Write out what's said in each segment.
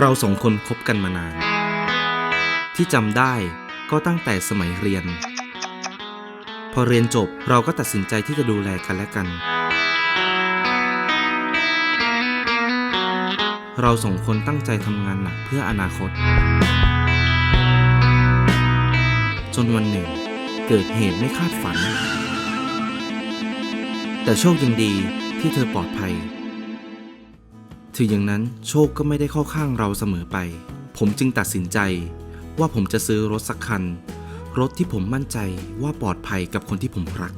เราสองคนคบกันมานาน ที่จำได้ก็ตั้งแต่สมัยเรียน พอเรียนจบเราก็ตัดสินใจที่จะดูแลกันและกัน เราสองคนตั้งใจทำงานหนักเพื่ออนาคต จนวันหนึ่ง เกิดเหตุไม่คาดฝัน แต่โชคยังดีที่เธอปลอดภัย ถึงอย่างนั้นโชคก็ไม่ได้เข้าข้างเราเสมอไป ผมจึงตัดสินใจ ว่าผมจะซื้อรถสักคัน รถที่ผมมั่นใจว่าปลอดภัยกับคนที่ผมรัก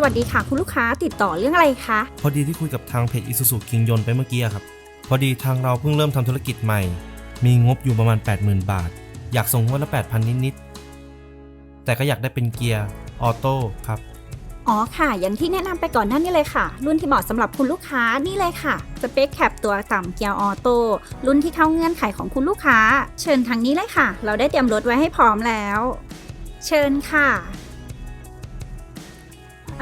สวัสดีค่ะ คุณลูกค้าติดต่อเรื่องอะไรคะ พอดีที่คุยกับทางเพจ Isuzu King ยนต์ไปเมื่อกี้อะครับ พอดีทางเราเพิ่งเริ่มทำธุรกิจใหม่ มีงบอยู่ประมาณ 80,000 บาท อยากส่งงวดละ 8,000 นิดๆ แต่ก็อยากได้เป็นเกียร์ออโต้ครับ อ๋อค่ะ อย่างที่แนะนำไปก่อนหน้านี้เลยค่ะ รุ่นที่เหมาะสำหรับคุณลูกค้านี่เลยค่ะสเปคแคปตัวต่ำเกียร์ออโต้รุ่นที่เข้าเงื่อนไขของคุณลูกค้า เชิญทางนี้เลยค่ะ เราได้เตรียมรถไว้ให้พร้อมแล้ว เชิญค่ะ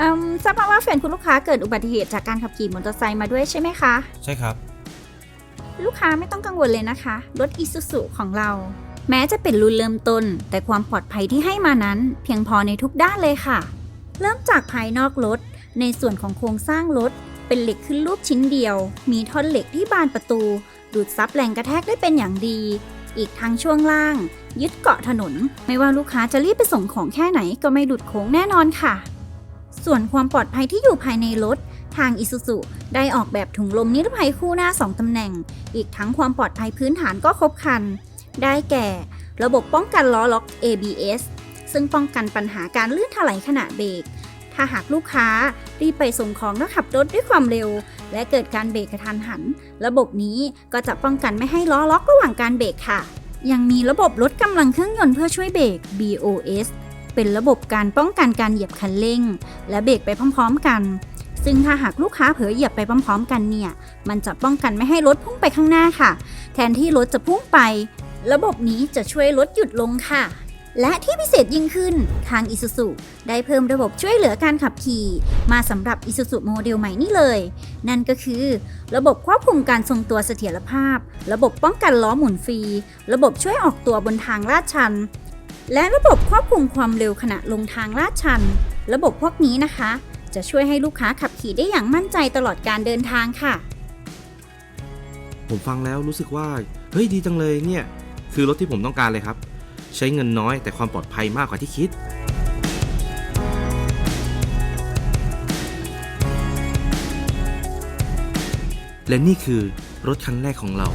อืมทราบมาว่าแฟนคุณลูกค้าเกิดอุบัติเหตุจากการขับขี่มอเตอร์ไซค์มาด้วยใช่ไหมคะ ใช่ครับ ลูกค้าไม่ต้องกังวลเลยนะคะ รถ Isuzu ของเรา แม้จะเป็นรุ่นเริ่มต้น แต่ความปลอดภัยที่ให้มานั้น เพียงพอในทุกด้านเลยค่ะ เริ่มจากภายนอกรถ ในส่วนของโครงสร้างรถ เป็นเหล็กขึ้นรูปชิ้นเดียว มีท่อนเหล็กที่บานประตู ดูดซับแรงกระแทกได้เป็นอย่างดี อีกทั้งช่วงล่าง ยึดเกาะถนน ไม่ว่าลูกค้าจะรีบไปส่งของแค่ไหนก็ไม่หลุดโค้งแน่นอนค่ะ ส่วนความปลอดภัยที่อยู่ภายในรถ ทาง Isuzu ได้ออกแบบถุงลมนิรภัยคู่หน้า 2 ตำแหน่ง อีกทั้งความปลอดภัยพื้นฐานก็ครบครัน ได้แก่ ระบบป้องกันล้อล็อก ABS ซึ่งป้องกันปัญหาการลื่นถลายขณะเบรก ถ้าหากลูกค้ารีบไปส่งของแล้วขับรถด้วยความเร็ว และเกิดการเบรกกระทันหัน ระบบนี้ก็จะป้องกันไม่ให้ล้อล็อกระหว่างการเบรกค่ะ ยังมีระบบลดกำลังเครื่องยนต์เพื่อช่วยเบรก BOS เป็นระบบการป้องกันการเหยียบคันเร่ง และเบรกไปพร้อมๆกัน ซึ่งถ้าหากลูกค้าเผลอเหยียบไปพร้อม ๆ กันเนี่ย มันจะป้องกันไม่ให้รถพุ่งไปข้างหน้าค่ะ แทนที่รถจะพุ่งไป ระบบนี้จะช่วยรถหยุดลงค่ะและที่พิเศษยิ่งขึ้น ทาง Isuzu ได้เพิ่มระบบช่วยเหลือการขับขี่ มาสำหรับ Isuzu โมเดลใหม่นี่เลย นั่นก็คือ ระบบควบคุมการทรงตัวเสถียรภาพ ระบบป้องกันล้อหมุนฟรี ระบบช่วยออกตัวบนทางลาดชัน และระบบควบคุมความเร็วขณะลงทางลาดชัน ระบบพวกนี้นะคะ จะช่วยให้ลูกค้าขับขี่ได้อย่างมั่นใจตลอดการเดินทางค่ะ ผมฟังแล้วรู้สึกว่า เฮ้ยดีจังเลยเนี่ย คือรถที่ผมต้องการเลยครับ ใช้เงินน้อยแต่ความปลอดภัยมากกว่าที่คิดและนี่คือรถคันแรกของเรา